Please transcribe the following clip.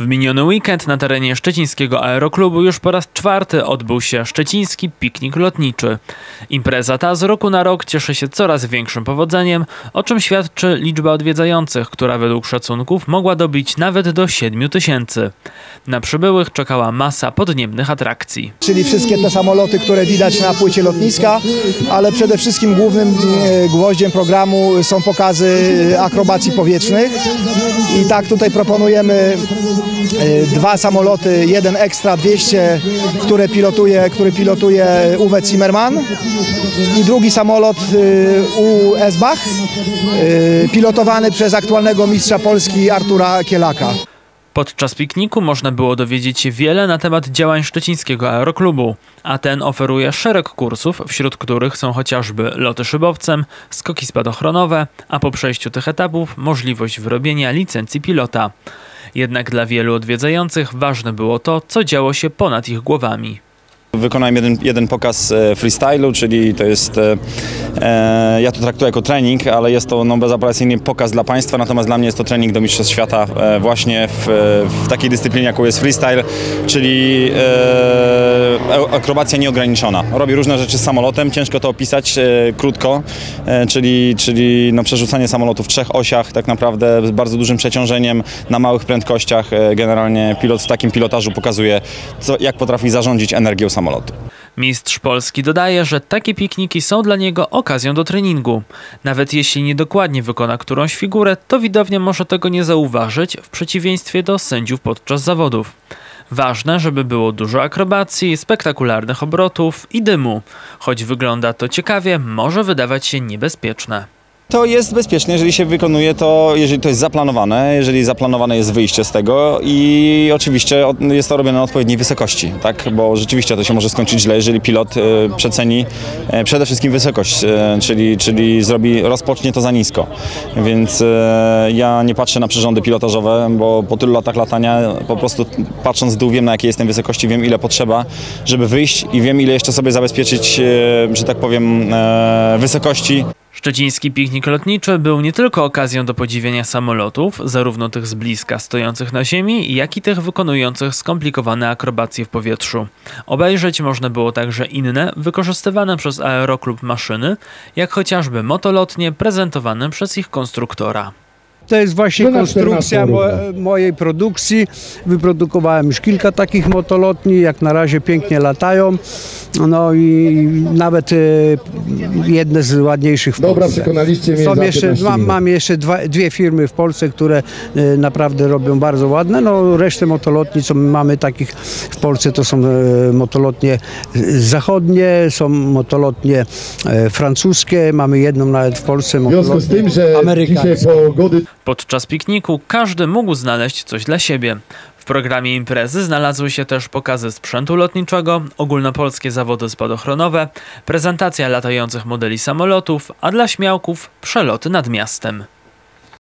W miniony weekend na terenie szczecińskiego aeroklubu już po raz czwarty odbył się szczeciński piknik lotniczy. Impreza ta z roku na rok cieszy się coraz większym powodzeniem, o czym świadczy liczba odwiedzających, która według szacunków mogła dobić nawet do 7 tysięcy. Na przybyłych czekała masa podniebnych atrakcji. czyli wszystkie te samoloty, które widać na płycie lotniska, ale przede wszystkim głównym e, gwoździem programu są pokazy akrobacji powietrznych i tak tutaj proponujemy dwa samoloty, jeden Extra 200, które pilotuje, który pilotuje Uwe Zimmermann i drugi samolot e, U Esbach, e, pilotowany przez aktualnego mistrza Polski Artura Kielaka. Podczas pikniku można było dowiedzieć się wiele na temat działań szczecińskiego aeroklubu, a ten oferuje szereg kursów, wśród których są chociażby loty szybowcem, skoki spadochronowe, a po przejściu tych etapów możliwość wyrobienia licencji pilota. Jednak dla wielu odwiedzających ważne było to, co działo się ponad ich głowami. Wykonałem jeden, jeden pokaz e, freestylu, czyli to jest, e, ja to traktuję jako trening, ale jest to no, bezapelacyjnie pokaz dla Państwa, natomiast dla mnie jest to trening do Mistrzostw Świata e, właśnie w, w takiej dyscyplinie, jaką jest freestyle, czyli e, akrobacja nieograniczona. Robię różne rzeczy z samolotem, ciężko to opisać e, krótko, e, czyli, czyli no, przerzucanie samolotu w trzech osiach, tak naprawdę z bardzo dużym przeciążeniem, na małych prędkościach. E, generalnie pilot w takim pilotażu pokazuje, co, jak potrafi zarządzić energią samolotu. Mistrz Polski dodaje, że takie pikniki są dla niego okazją do treningu. Nawet jeśli niedokładnie wykona którąś figurę, to widownia może tego nie zauważyć w przeciwieństwie do sędziów podczas zawodów. Ważne, żeby było dużo akrobacji, spektakularnych obrotów i dymu. Choć wygląda to ciekawie, może wydawać się niebezpieczne. To jest bezpieczne, jeżeli się wykonuje to, jeżeli to jest zaplanowane, jeżeli zaplanowane jest wyjście z tego i oczywiście jest to robione na odpowiedniej wysokości, tak? Bo rzeczywiście to się może skończyć źle, jeżeli pilot e, przeceni e, przede wszystkim wysokość, e, czyli, czyli zrobi, rozpocznie to za nisko. Więc ja nie patrzę na przyrządy pilotażowe, bo po tylu latach latania po prostu patrząc w dół wiem na jakiej jestem wysokości, wiem ile potrzeba, żeby wyjść i wiem ile jeszcze sobie zabezpieczyć, że tak powiem, wysokości Szczeciński piknik lotniczy był nie tylko okazją do podziwiania samolotów, zarówno tych z bliska stojących na ziemi, jak i tych wykonujących skomplikowane akrobacje w powietrzu. Obejrzeć można było także inne, wykorzystywane przez aeroklub maszyny, jak chociażby motolotnie prezentowane przez ich konstruktora. To jest właśnie To na konstrukcja 14 mo mojej produkcji. Wyprodukowałem już kilka takich motolotni, jak na razie pięknie latają. No i nawet e, jedne z ładniejszych w Dobra, Polsce. przekonaliście mnie Są za jeszcze, 15 mam, mam jeszcze dwa, dwie firmy w Polsce, które e, naprawdę robią bardzo ładne. No resztę motolotni, co my mamy takich w Polsce, to są e, motolotnie zachodnie, są motolotnie francuskie, mamy jedną nawet w Polsce W związku z tym, motolotnię że dzisiaj amerykańską. pogody Podczas pikniku każdy mógł znaleźć coś dla siebie. Programie imprezy znalazły się też pokazy sprzętu lotniczego, ogólnopolskie zawody spadochronowe, prezentacja latających modeli samolotów, a dla śmiałków przeloty nad miastem.